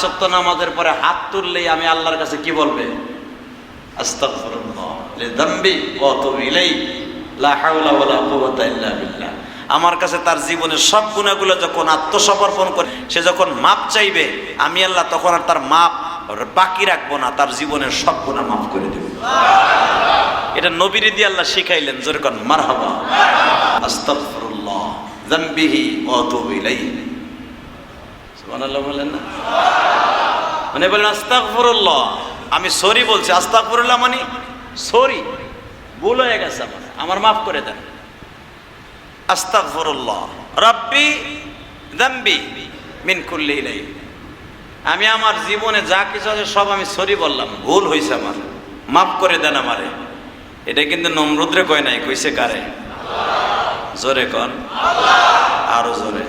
সপ্তাহ নামাজের পরে হাত তুললেই আমি আল্লাহর কাছে কি বলবে? আমার কাছে তার জীবনের সব গুণাগুলো যখন আত্মসমর্পণ করে, সে যখন মাপ চাইবে, আমি আল্লাহ তখন আর তার মাপ বাকি রাখব না, তার জীবনের সব গুণা মাফ করে দেব। এটা নবীর দিয়ে আল্লাহ শিখাইলেন যেরকম মারহাবা। ওয়া আতুবু ইলাইহি। সুবহানাল্লাহ বলেন না? মানে বলেন, আস্তাগফিরুল্লাহ। আমি সরি বলছি। আস্তাগফিরুল্লাহ মানে সরি। ভুল হয়ে গেছে আমার। আমার মাফ করে দেন। আস্তাগফিরুল্লাহ। রাব্বি যামবি মিন কুল্লি ইলাই আমি আমার জীবনে যা কিছু আছে সব আমি সরি বললাম। ভুল হয়েছে আমার। মাফ করে দেন আমারে। এটা কিন্তু নমরুদ্রে কয় নাই, কইছে কারে? জোরে কন। আরও জোরে।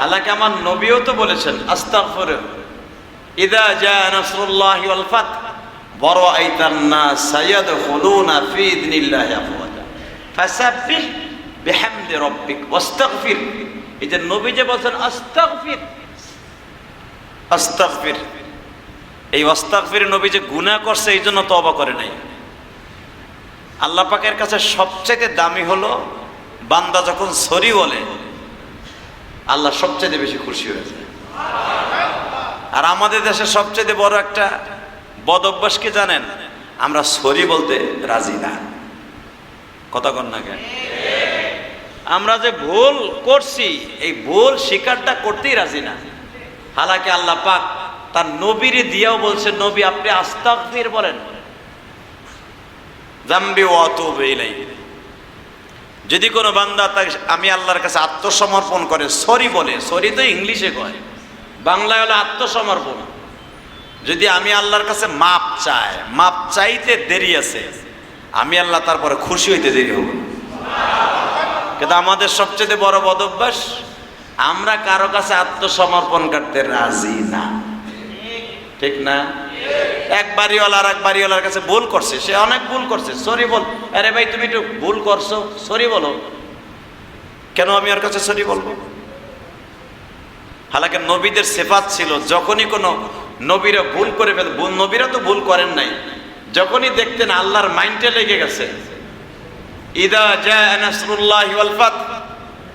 হালাকি আমার নবীও তো বলেছেন, আস্তাগফির। ইদা জা নাসরুল্লাহি ওয়াল ফাত বড় আইতান নাস সায়াদখুলুনা ফি দিনিল্লাহি আফওয়াজা। ফাসাব্বিহ বিহামদি রাব্বিক ওয়াস্তাগফির। এই যে নবী যে বলছেন, আস্তাগফির আস্তাগফির। এই অস্তাগফির নবী যে গুনাহ করছে, এই জন্য তওবা করে নাই। আল্লাহ পাকের কাছে সবচেয়ে দামি হলো, বান্দা যখন সরি বলে আল্লাহ সবচেয়ে বেশি খুশি হয়েছে আর আমাদের দেশে সবচেয়ে বড় একটা বদ অভ্যাস কি জানেন? আমরা সরি বলতে রাজি না। কথা কন না কেন? আমরা যে ভুল করছি, এই ভুল স্বীকারটা করতেই রাজি না। হালাকি আল্লাহ পাক তার নবীরে দিয়েও বলছে, নবী, আপনি আস্তাগফির বলেন। জাম্বি ওয়াতুবু যদি কোনো বান্দা তাকে, আমি আল্লাহর কাছে আত্মসমর্পণ করে, সরি বলে, সরি তো ইংলিশে কয়, বাংলায় হলো আত্মসমর্পণ। যদি আমি আল্লাহর কাছে মাপ চাই, মাপ চাইতে দেরি আছে, আমি আল্লাহ তারপরে খুশি হইতে দেরি হব। কিন্তু আমাদের সবচেয়ে বড় বদ অভ্যাস আমরা কারও কাছে আত্মসমর্পণ করতে রাজি না। ঠিক না? এক বাড়িওয়ালা আর এক বাড়িওয়ালার কাছে ভুল করছে, সে অনেক ভুল করছে। সরি বল। আরে ভাই, তুমি একটু ভুল করছ। সরি বলো। কেন আমি ওর কাছে সরি বলব? হালাকে নবীদের সেফাত ছিল, যখনই কোনো নবীরা ভুল করে ফেল নবীরা তো ভুল করেন নাই। যখনই দেখতেন আল্লাহর মাইন্ডে লেগে গেছে, ইদা নাসরুল্লাহি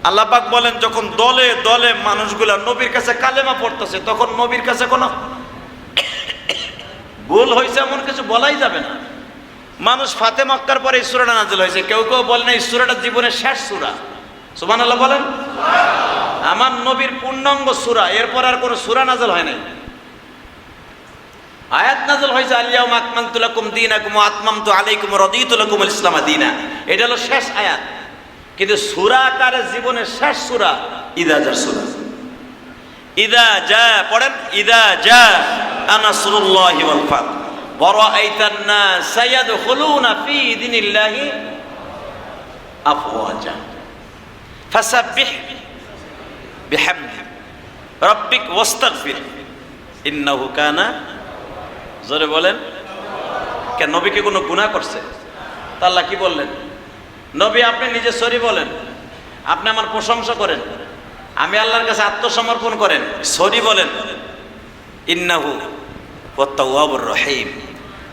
আল্লাহ পাক বলেন, যখন দলে দলে মানুষগুলা নবীর কাছে কালেমা পড়তেছে, তখন নবীর কাছে কোনো ভুল হয়েছে এমন কিছু বলাই যাবে না। মানুষ ফাতে মক্কার পরে এই সুরাটা নাজিল হয়েছে। কেউ কেউ বলেন এই সুরাটা জীবনের শেষ সুরা। সুবান আল্লাহ বলেন? আমার নবীর পূর্ণাঙ্গ সুরা, এরপর আর কোনো সুরা নাজল হয় নাই। আয়াত নাজল হয়েছে আলিয়া আকমান্তু লাকুম দীনাকুম ওয়া আতমামতু আলাইকুম ওয়া রাদিতু লাকুম আল ইসলাম দীনা। এটা হলো শেষ আয়াত। কিন্তু সূরা আকারে জীবনের শেষ সূরা ইদাজার সূরা। ইদা জা পড়েন? ইদা জা জোরে বলেন কেন নবী কি কোনো গুনাহ করছে? আল্লাহ কি বললেন? নবী, আপনি নিজে সরি বলেন। আপনি আমার প্রশংসা করেন। আমি আল্লাহর কাছে আত্মসমর্পণ করেন। সরি বলেন। ইন্নাহু রহিম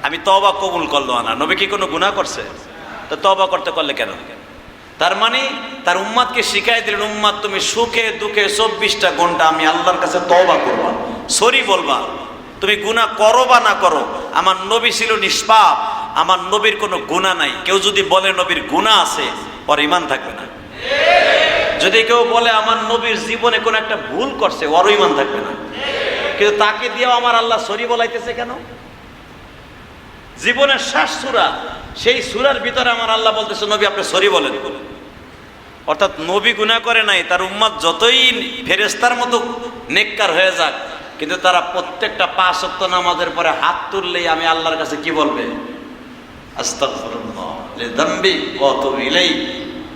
আমি তওবা কবুল করল না। নবী কি কোনো গুনাহ করছে? তো তওবা করতে করলে কেন? তার মানে তার উম্মাদকে শিখাই দিলেন, উম্মাদ, তুমি সুখে দুঃখে চব্বিশটা ঘণ্টা আমি আল্লাহর কাছে তওবা করবা। সরি বলবা, তুমি গুনাহ করো বা না করো, আমার নবী ছিল নিষ্পাপ, আমার নবীর কোনো গুণা নাই। কেউ যদি বলে নবীর গুণা আছে, ওর ইমান থাকবে না। যদি কেউ বলে আমার নবীর জীবনে কোনো একটা ভুল করছে, ওরও ইমান থাকবে না। কিন্তু তাকে দিয়েও আমার আল্লাহ সরি বলাইতেছে কেন? জীবনের শেষ সুরা, সেই সুরার ভিতরে আমার আল্লাহ বলতেছে, নবী, আপনি সরি বলেন। অর্থাৎ নবী গুনাহ করে নাই, তার উম্মাদ যতই ফেরেস্তার মতো নেককার হয়ে যাক, কিন্তু তারা প্রত্যেকটা পাঁচ সত্য নামাজের পরে হাত তুললেই আমি আল্লাহর কাছে কি বলবে? আস্তাগফিরুল্লাহ, লিযামবি, ওয়া আতুবু ইলাইহি,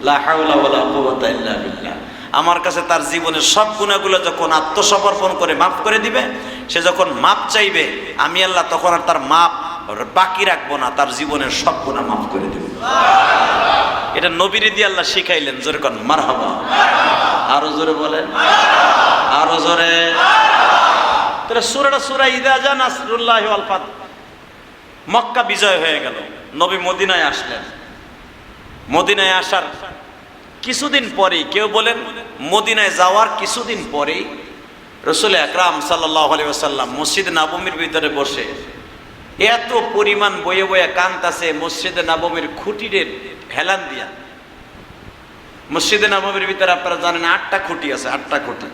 লা হাওলা ওয়ালা কুওয়াতা ইল্লা বিল্লাহ। আমার কাছে তার জীবনের সব গুণাগুলো যখন আত্মসমর্পণ করে মাফ করে দিবে, সে যখন মাপ চাইবে, আমি আল্লাহ তখন আর তার মাপ বাকি রাখব না, তার জীবনের সব গুণা মাফ করে দেব। এটা নবীর দিয়ে আল্লাহ শিখাইলেন, জোরে কন, মারহাবা। আরও জোরে বলেন। আরও জোরে। তাহলে সুরাটা সুরা ইদাজা নাসরুল্লাহ আলফাত মক্কা বিজয় হয়ে গেল। নবী মদিনায় আসলেন। মদিনায় আসার কিছুদিন পরেই, কেউ বলেন মদিনায় যাওয়ার কিছুদিন পরেই রসুল আকরাম সাল্লাহ মসজিদ নাবমির ভিতরে বসে এত পরিমাণ বয়ে বয়ে কান্তাছে মসজিদে নাবমির খুঁটির হেলান দিয়া। মসজিদে নাবমির ভিতরে আপনারা জানেন আটটা খুঁটি আছে, আটটা খুঁটি।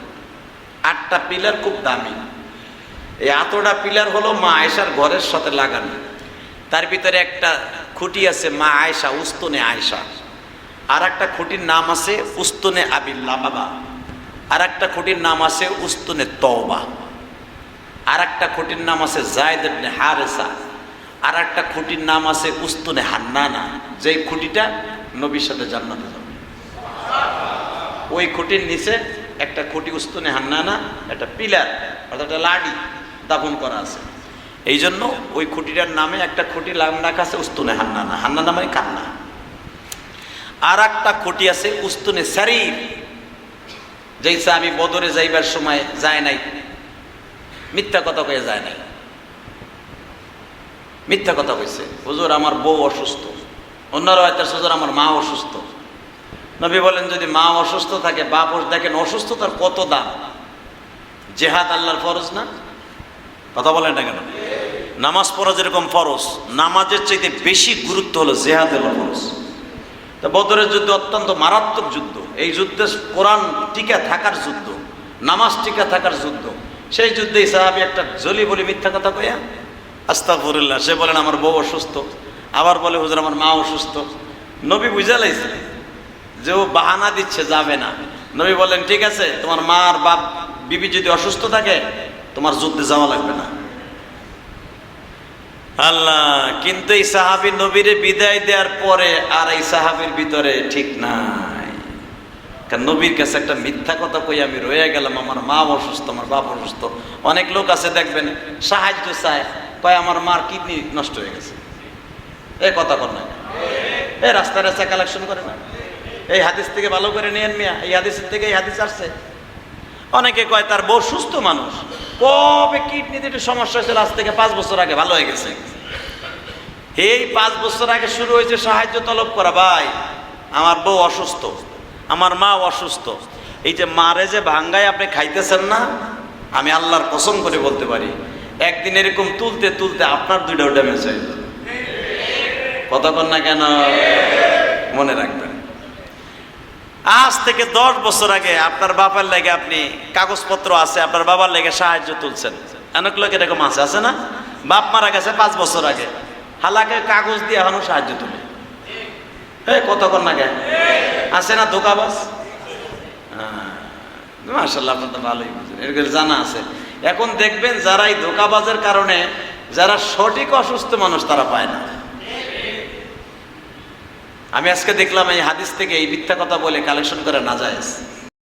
আটটা পিলার খুব দামি। এই এতটা পিলার হলো মা আয়েশার ঘরের সাথে লাগানো। তার ভিতরে একটা খুঁটি আছে মা আয়েশা, উস্তনে আয়েশা। আর একটা খুঁটির নাম আছে উস্তনে আবিল্লা বাবা আর একটা খুঁটির নাম আছে উস্তনে তওবা। আর একটা খুঁটির নাম আছে জায়দ হারেসা। আর একটা খুঁটির নাম আছে উস্তুনে হান্নানা। যেই খুঁটিটা নবীর সাথে জান্নাতে যাবে। ওই খুঁটির নিচে একটা খুঁটি উস্তুনে হান্নানা, একটা পিলার, অর্থাৎ একটা লাডি দাপন করা আছে। এই জন্য ওই খুঁটিটার নামে একটা খুঁটি নাম রাখা আছে উস্তুনে হান্নানা। হান্নানা মানে কান্না। আর একটা খুঁটি আছে, উস্তুনে শরীর যেই আমি বদরে যাইবার সময় যায় নাই। মিথ্যা কথা কয়ে যায় নাই। মিথ্যা কথা কইছে, হুজুর, আমার বউ অসুস্থ। অন্যরা হয়তো হুজুর, আমার মা অসুস্থ। নবী বলেন, যদি মা অসুস্থ থাকে, বাপ দেখেন, অসুস্থতার কত দাম? জেহাদ আল্লাহর ফরজ না? কথা বলেন না কেন? নামাজ পড়া যেরকম ফরজ, নামাজের চাইতে বেশি গুরুত্ব হলো জেহাদ হলো ফরজ। তা বদরের যুদ্ধ অত্যন্ত মারাত্মক যুদ্ধ। এই যুদ্ধে কোরআন টিকা থাকার যুদ্ধ, নামাজ টিকা থাকার যুদ্ধ। সেই যুদ্ধে সাহাবি একটা জলি বলি মিথ্যা কথা কয়া আস্তাফরুল্লাহ সে বলেন, আমার বউ অসুস্থ। আবার বলে, হুজুর, আমার মা অসুস্থ। নবী বুঝালাইছে যে ও বাহানা দিচ্ছে, যাবে না। নবী বলেন, ঠিক আছে, তোমার মা আর বাপ, বিবি যদি অসুস্থ থাকে, তোমার যুদ্ধে যাওয়া লাগবে না। আল্লাহ, কিন্তু এই সাহাবি নবীরে বিদায় দেওয়ার পরে আর এই সাহাবির ভিতরে ঠিক নাই। কারণ নবীর কাছে একটা মিথ্যা কথা কই, আমি রয়ে গেলাম, আমার মা অসুস্থ, আমার বাপ অসুস্থ। অনেক লোক আছে, দেখবেন, সাহায্য চায়, কয়, আমার মার কিডনি নষ্ট হয়ে গেছে। এ কথা কর না এ রাস্তায় রাস্তায় কালেকশন করে না? এই হাদিস থেকে ভালো করে নিয়েন মিয়া, এই হাদিসের থেকে এই হাদিস আসছে। অনেকে কয়, তার বউ সুস্থ মানুষ। কবে কিডনিতে একটু সমস্যা হয়েছিল, আজ থেকে পাঁচ বছর আগে, ভালো হয়ে গেছে। এই পাঁচ বছর আগে শুরু হয়েছে সাহায্য তলব করা। ভাই, আমার বউ অসুস্থ, আমার মা অসুস্থ। এই যে মারে যে ভাঙ্গায় আপনি খাইতেছেন না, আমি আল্লাহর কসম করে বলতে পারি, একদিন এরকম তুলতে তুলতে আপনার দুইটাও ড্যামেজ হয়ে যাবে কতক্ষণ না কেন? মনে রাখবেন। আজ থেকে দশ বছর আগে আপনার বাবার লেগে আপনি কাগজপত্র আছে, আপনার বাবার লেগে সাহায্য তুলছেন। অনেক লোক এরকম আছে আছে না? বাপ মারা গেছে পাঁচ বছর আগে। হালাকে কাগজ দিয়ে এখনও সাহায্য তুলে। এই কতক্ষণ না কেন আছে না ধোকাবাস মার্শাল্লাহ আপনার তো ভালোই বুঝেন। জানা আছে। এখন দেখবেন যারা এই ধোকাবাজের কারণে, যারা সঠিক অসুস্থ মানুষ তারা পায় না। আমি আজকে দেখলাম এই হাদিস থেকে এই মিথ্যা কথা বলে কালেকশন করা না যায়